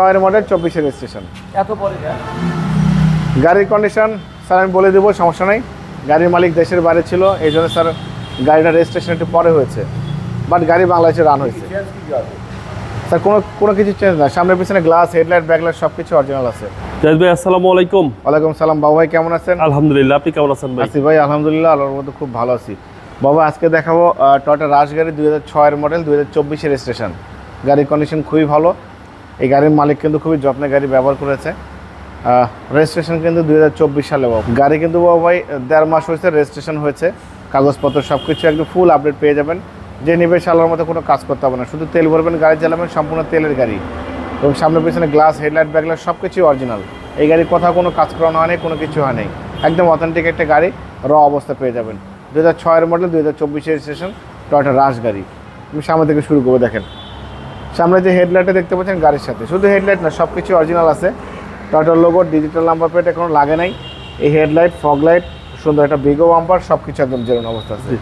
ছয়ের মডেল চব্বিশের রেজিস্ট্রেশন। এত পরে গাড়ির কন্ডিশন স্যার আমি বলে দেবো সমস্যা নেই। গাড়ির মালিক দেশের বাইরে ছিল এই জন্য স্যার গাড়িটা রেজিস্ট্রেশন একটু পরে হয়েছে। বাট গাড়ি বাংলাদেশে রান হয়েছে। স্যার কোনো কোনো কিছু চেঞ্জ না। সামনে পিছনে গ্লাস হেডলাইট ব্যাকলাইট সব কিছু অরিজিনাল আছে। জাহিদ ভাই আসসালামু আলাইকুম। ওয়ালাইকুম সালাম। বাবু ভাই কেমন আছেন? আলহামদুলিল্লাহ আপনি কেমন আছেন ভাই? আছি ভাই আলহামদুলিল্লাহ আল্লাহর মধ্যে খুব ভালো আছি। বাবা আজকে দেখাবো টয়টা রাশ গাড়ি দুই হাজার ছয়ের মডেল দুই হাজার চব্বিশের স্টেশন গাড়ির কন্ডিশন খুবই ভালো। এই গাড়ির মালিক কিন্তু খুবই যত্নে গাড়ি ব্যবহার করেছে। রেজিস্ট্রেশন কিন্তু দুই হাজার চব্বিশ সালে বাবু। গাড়ি কিন্তু বাবু ভাই, দেড় মাস হয়েছে রেজিস্ট্রেশন হয়েছে। কাগজপত্র সব কিছু একদম ফুল আপডেট পেয়ে যাবেন। যে নিবে সালার মতো কোনো কাজ করতে হবে না। শুধু তেল ভরবেন, গাড়ি চালাবেন, সম্পূর্ণ তেলের গাড়ি। এবং সামনে পিছনে গ্লাস হেডলাইট ব্যাকলাইট সব কিছুই অরিজিনাল এই গাড়ির কোথাও কোনো কাজ করানো হয়নি, কোনো কিছু হয়নি। একদম অথেন্টিক একটা গাড়ি র অবস্থা পেয়ে যাবেন। দু হাজার ছয়ের মডেল দু হাজার চব্বিশের স্টেশন টয়টা রাশ গাড়ি। আমি সামনে থেকে শুরু করব, দেখেন। সামনে যে হেডলাইটে দেখতে পাচ্ছেন গাড়ির সাথে শুধু হেডলাইট না সব কিছু অরিজিনাল আছে। টয়টার লোগো ডিজিটাল নাম্বার প্লেট এখনও লাগে নাই। এই হেডলাইট ফগ লাইট সুন্দর একটা বিগো বাম্পার সব কিছু একদম জেরুন অবস্থা আছে।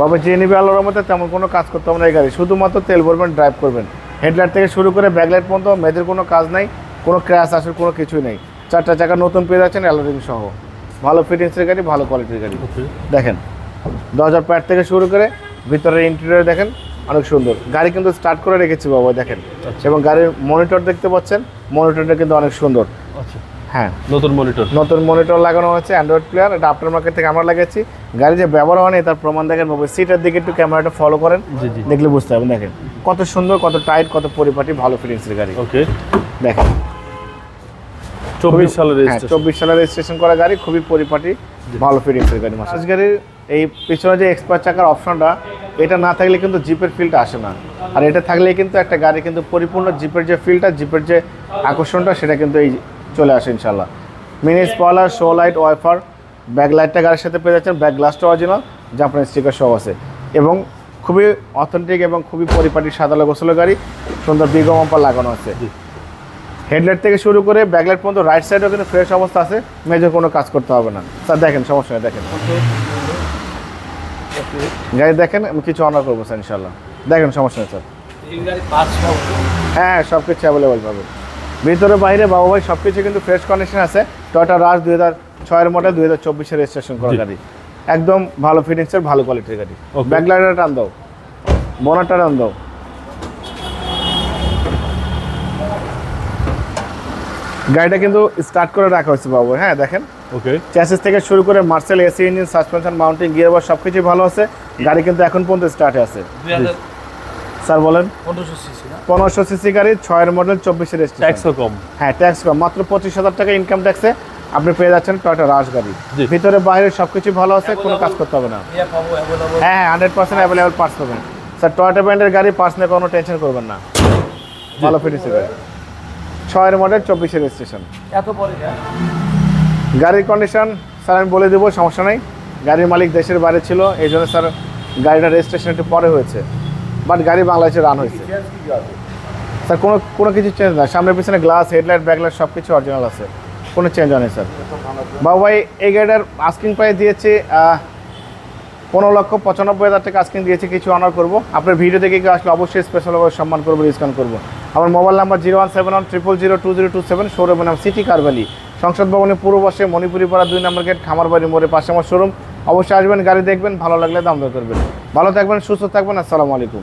বাবা যে নিবে আলোর মধ্যে তেমন কোনো কাজ করতে হবে না এই গাড়ি। শুধুমাত্র তেল ভরবেন ড্রাইভ করবেন। হেডলাইট থেকে শুরু করে ব্যাকলাইট পর্যন্ত মেয়েদের কোনো কাজ নাই কোনো ক্র্যাশ আসার কোনো কিছুই নেই। চারটা চাকা নতুন পেয়ে যাচ্ছেন অ্যালোরিং সহ। ভালো ফিটিংসের গাড়ি ভালো কোয়ালিটির গাড়ি। দেখেন দরজার প্যাড থেকে শুরু করে ভিতরের ইন্টেরিয়র দেখেন অনেক সুন্দর। গাড়ি কিন্তু স্টার্ট করে রেখেছি বাবা দেখেন। এবং গাড়ির মনিটর দেখতে পাচ্ছেন মনিটরটা কিন্তু অনেক সুন্দর। আচ্ছা। হ্যাঁ। নতুন মনিটর নতুন মনিটর লাগানো হচ্ছে অ্যান্ড্রয়েড প্লেয়ার এটা আফটার মার্কেট থেকে আমরা লাগাচ্ছি। গাড়ি যে ব্যবহার হয়নি তার প্রমাণ দেখেন বাবু সিটের দিকে একটু ক্যামেরাটা ফলো করেন। দেখলে বুঝতে পারবেন দেখেন। কত সুন্দর কত টাইট কত পরিপাটি ভালো ফিটিংসের গাড়ি। ওকে দেখেন। চব্বিশ সালের হ্যাঁ চব্বিশ সালের রেজিস্ট্রেশন করা গাড়ি খুবই পরিপাটি ভালো ফিটিংসের গাড়ি মাসাজ গাড়ির এই পিছনে যে এক্সপার্ট চাকার অপশনটা এটা না থাকলে কিন্তু জিপের ফিলটা আসে না। আর এটা থাকলে কিন্তু একটা গাড়ি কিন্তু পরিপূর্ণ জিপের যে ফিলটা জিপের যে আকর্ষণটা সেটা কিন্তু এই চলে আসে ইনশাল্লাহ mini spoiler show light wiper back লাইটটা গাড়ির সাথে পেয়ে যাচ্ছেন ব্যাক গ্লাসটা অরিজিনাল জাপানের স্টিকার সহ আছে। এবং খুবই অথেন্টিক এবং খুবই পরিপাটি সাদালো গোসলো গাড়ি সুন্দর বিগো মাম্পার লাগানো আছে। হেডলাইট থেকে শুরু করে ব্যাকলাইট পর্যন্ত রাইট সাইডেও কিন্তু ফ্রেশ অবস্থা আছে মেজর কোনো কাজ করতে হবে না। স্যার দেখেন সমস্যা দেখেন। গাড়ি দেখেন আমি কিছু অনার করব স্যার ইনশাল্লাহ দেখেন সমস্যা নেই স্যার। হ্যাঁ সব কিছু অ্যাভেলেবল পাবে। ভিতরে বাইরে বাবা ভাই সব কিছু কিন্তু ফ্রেশ কন্ডিশন আছে। টয়টা রাজ দুই হাজার ছয়ের মডেল দুই হাজার চব্বিশের রেজিস্ট্রেশন করা গাড়ি। একদম ভালো ফিটিংসের ভালো কোয়ালিটির গাড়ি. ব্যাকলাইটার টান দাও। বোনারটা টান দাও। গাড়িটা কিন্তু স্টার্ট করে রাখা হয়েছে বাবু হ্যাঁ দেখেন। ওকে চ্যাসিস থেকে শুরু করে Marcel AC engine suspension mounting gear box সব কিছুই ভালো আছে। গাড়ি কিন্তু এখন পর্যন্ত স্টার্টে আছে। স্যার বলেন। পনেরোশো সিসি না? পনেরোশো সিসি গাড়ি ছয়ের মডেল চব্বিশের রেজিস্ট্রেশন ট্যাক্সও কম। হ্যাঁ ট্যাক্স কম। মাত্র পঁচিশ হাজার টাকা ইনকাম ট্যাক্সে আপনি পেয়ে যাচ্ছেন টয়টা রাশ গাড়ি। ভিতরে বাইরে সব কিছু ভালো আছে কোনো কাজ করতে হবে না। হ্যাঁ হ্যাঁ হান্ড্রেড পার্সেন্ট অ্যাভেলেবল পার্টস পাবেন। স্যার টয়টা ব্র্যান্ডের গাড়ি পার্টস নিয়ে কোনো টেনশন করবেন না। ভালো ফিটিংসের গাড়ি ছয়ের মডেল চব্বিশের রেজিস্ট্রেশন এত পরে যা গাড়ির কন্ডিশন স্যার আমি বলে দেবো, সমস্যা নেই। গাড়ির মালিক দেশের বাইরে ছিল, এই জন্য স্যার গাড়িটা রেজিস্ট্রেশন একটু পরে হয়েছে। বাট গাড়ি বাংলাদেশে রান হয়েছে। স্যার কোনো কোনো কিছু চেঞ্জ না সামনে পিছনে গ্লাস হেডলাইট ব্যাকলাইট সব কিছু অরিজিনাল আছে। কোনো চেঞ্জ হয়নি স্যার বাবু ভাই, এই গাড়িটার আস্কিং প্রাইস দিয়েছে পনেরো লক্ষ পঁচানব্বই হাজার টাকা আস্কিং দিয়েছে, কিছু অনার করব। আপনার ভিডিও দেখে কেউ আসলে অবশ্যই স্পেশালভাবে সম্মান করব ডিসকাউন্ট করব। আমার mobile number zero one seven one triple zero two zero two seven শোরুমের নাম সিটি কারবালি সংসদ ভবনের পূর্ব পাশে মণিপুরি পাড়া দুই নম্বর গেট খামারবাড়ি মোড়ে পাশে আমার শোরুম। অবশ্যই আসবেন, গাড়ি দেখবেন, ভালো লাগলে দাম দর করবেন। ভালো থাকবেন, সুস্থ থাকবেন, আসসালামু আলাইকুম।